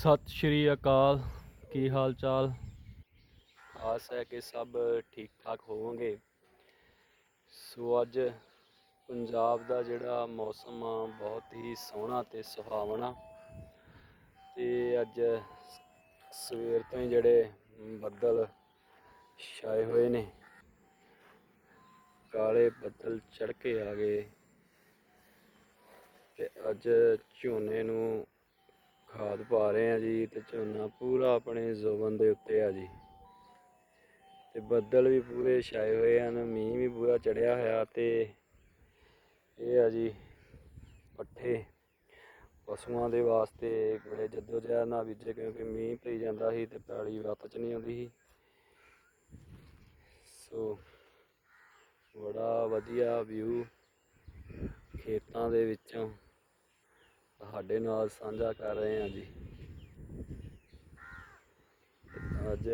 ਸਤਿ ਸ਼੍ਰੀ ਅਕਾਲ, ਕੀ ਹਾਲ ਚਾਲ ਆਸ ਹੈ ਕਿ ਸਭ ਠੀਕ ਠਾਕ ਹੋਵੋਗੇ। ਸੋ ਅੱਜ ਪੰਜਾਬ ਦਾ ਜਿਹੜਾ ਮੌਸਮ ਆ, ਬਹੁਤ ਹੀ ਸੋਹਣਾ ਤੇ ਸੁਹਾਵਣਾ। ਤੇ ਅੱਜ ਸਵੇਰ ਤੋਂ ਹੀ ਜਿਹੜੇ ਬੱਦਲ ਛਾਏ ਹੋਏ ਨੇ, ਕਾਲੇ ਬੱਦਲ ਚੜ ਕੇ ਆ ਗਏ। ਤੇ ਅੱਜ ਝੋਨੇ ਨੂੰ ਖਾਦ ਪਾ ਰਹੇ ਆ ਜੀ ਤੇ ਝੋਨਾ ਪੂਰਾ ਆਪਣੇ ਜ਼ੋਬਨ ਦੇ ਉੱਤੇ ਆ ਜੀ। ਤੇ ਬੱਦਲ ਵੀ ਪੂਰੇ ਛਾਏ ਹੋਏ ਹਨ, ਮੀਂਹ ਵੀ ਪੂਰਾ ਚੜਿਆ ਹੋਇਆ ਤੇ ਇਹ ਆ ਜੀ ਪੱਠੇ ਪਸ਼ੂਆਂ ਦੇ ਵਾਸਤੇ ਬੜੇ ਜੱਦੋ-ਜਹਿਦ ਨਾਲ ਬੀਜੇ ਕਿਉਂਕਿ ਮੀਂਹ ਪਈ ਜਾਂਦਾ ਸੀ ਤੇ ਪੈਲੀ ਵੱਤ ਚ ਨਹੀਂ ਆਉਂਦੀ ਸੀ। ਸੋ ਬੜਾ ਵਧੀਆ ਵਿਊ ਖੇਤਾਂ ਦੇ ਵਿੱਚੋਂ ਤੁਹਾਡੇ ਨਾਲ ਸਾਂਝਾ ਕਰ ਰਹੇ ਹਾਂ ਜੀ। ਅੱਜ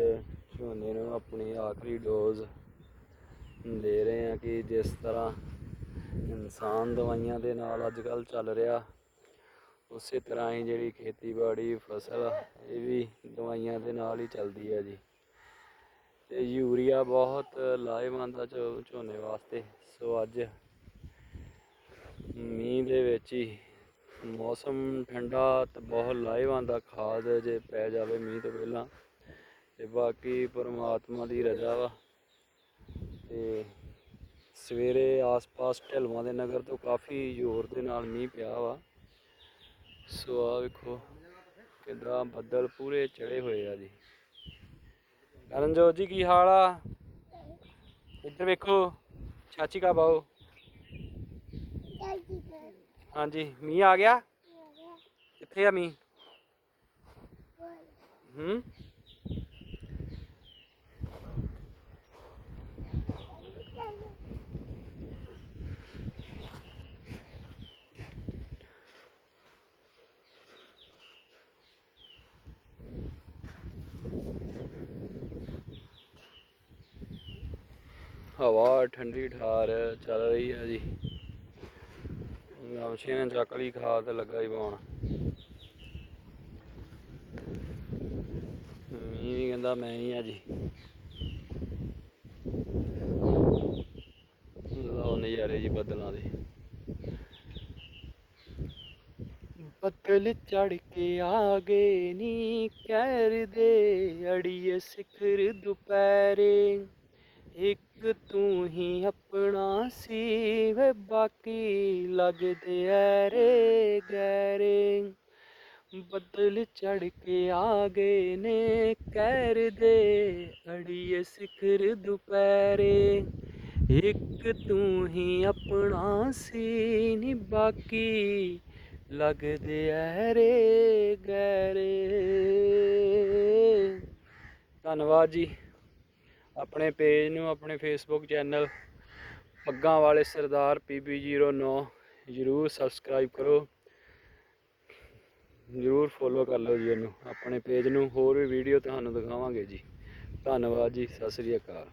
ਝੋਨੇ ਨੂੰ ਆਪਣੀ ਆਖਰੀ ਡੋਜ਼ ਦੇ ਰਹੇ ਹਾਂ ਕਿ ਜਿਸ ਤਰ੍ਹਾਂ ਇਨਸਾਨ ਦਵਾਈਆਂ ਦੇ ਨਾਲ ਅੱਜ ਕੱਲ ਚੱਲ ਰਿਹਾ, ਉਸੇ ਤਰ੍ਹਾਂ ਹੀ ਜਿਹੜੀ ਖੇਤੀਬਾੜੀ, ਫਸਲ, ਇਹ ਵੀ ਦਵਾਈਆਂ ਦੇ ਨਾਲ ਹੀ ਚੱਲਦੀ ਹੈ ਜੀ। ਤੇ ਯੂਰੀਆ ਬਹੁਤ ਲਾਹੇਵੰਦ ਆ ਝੋ- ਝੋਨੇ ਵਾਸਤੇ। ਸੋ ਅੱਜ ਮੀਂਹ ਦੇ ਵਿੱਚ ਹੀ ਮੌਸਮ ਠੰਡਾ ਤੇ ਬਹੁਤ ਲਾਹੇਵੰਦ ਆ, ਖਾਦ ਜੇ ਪੈ ਜਾਵੇ ਮੀਂਹ ਤੋਂ ਪਹਿਲਾਂ, ਤੇ ਬਾਕੀ ਪਰਮਾਤਮਾ ਦੀ ਰਜ਼ਾ ਵਾ। ਤੇ ਸਵੇਰੇ ਆਸ-ਪਾਸ ਢਲਵਾਂ ਦੇ ਨਗਰ ਤੋਂ ਕਾਫੀ ਜ਼ੋਰ ਦੇ ਨਾਲ ਮੀਂਹ ਪਿਆ ਵਾ। ਸੋ ਆ ਵੇਖੋ ਕਿੱਦਾਂ ਬੱਦਲ ਪੂਰੇ ਚੜੇ ਹੋਏ ਆ ਜੀ। ਕਰਨਜੋਤ ਜੀ, ਕੀ ਹਾਲ ਆ? ਇੱਧਰ ਵੇਖੋ, ਚਾਚੀ ਕਾ ਬਾਓ ਹਾਂਜੀ, ਮੀਂਹ ਆ ਗਿਆ? ਕਿੱਥੇ ਆ ਮੀਂਹ? ਹੂੰ? ਹਵਾ ਠੰਡੀ ਠਾਰ ਚੱਲ ਰਹੀ ਹੈ ਜੀ। ਗਮਛੇ ਨੇ ਚੱਕ ਲਈ ਖਾਦ ਲੱਗਾ ਹੀ ਪਾਉਣ ਮੀਂਹ ਵੀ ਕਹਿੰਦਾ ਮੈਂ ਹੀ ਆ ਲਓ ਨਜ਼ਾਰੇ ਜੀ ਬੱਦਲਾਂ ਦੇ। ਬੱਦਲ ਚੜ ਕੇ ਆ ਗਏ ਨੀ ਕਹਿਰ ਦੇ, ਅੜੀਏ ਸਿਖਰ ਦੁਪਹਿਰੇ। ਇੱਕ ਤੂੰ ਹੀ ਆਪਣਾ ਸੀ ਵੇ ਬਾਕੀ ਲੱਗਦੇ ਐਰੇ ਗੈਰੇ। ਬੱਦਲ ਚੜ ਕੇ ਆ ਗਏ ਨੇ ਕਹਿਰ ਦੇ, ਅੜੀਏ ਸਿਖਰ ਦੁਪਹਿਰੇ। ਇੱਕ ਤੂੰ ਹੀ ਆਪਣਾ ਸੀ ਨੀ ਬਾਕੀ ਲੱਗਦੇ ਐਰੇ ਗੈਰੇ। ਧੰਨਵਾਦ ਜੀ। ਆਪਣੇ ਪੇਜ ਨੂੰ, ਆਪਣੇ ਫੇਸਬੁੱਕ ਚੈਨਲ, ਪੱਗਾਂ ਵਾਲੇ ਸਰਦਾਰ PB09 ਜਰੂਰ ਸਬਸਕ੍ਰਾਈਬ ਕਰੋ। ਜਰੂਰ ਫੋਲੋ ਕਰ ਲਓ ਜੀ ਇਹਨੂੰ। ਆਪਣੇ ਪੇਜ ਨੂੰ ਹੋਰ ਵੀ ਵੀਡੀਓ ਤੁਹਾਨੂੰ ਦਿਖਾਵਾਂਗੇ ਜੀ। ਧੰਨਵਾਦ ਜੀ, ਸਤਿ ਸ੍ਰੀ ਅਕਾਲ।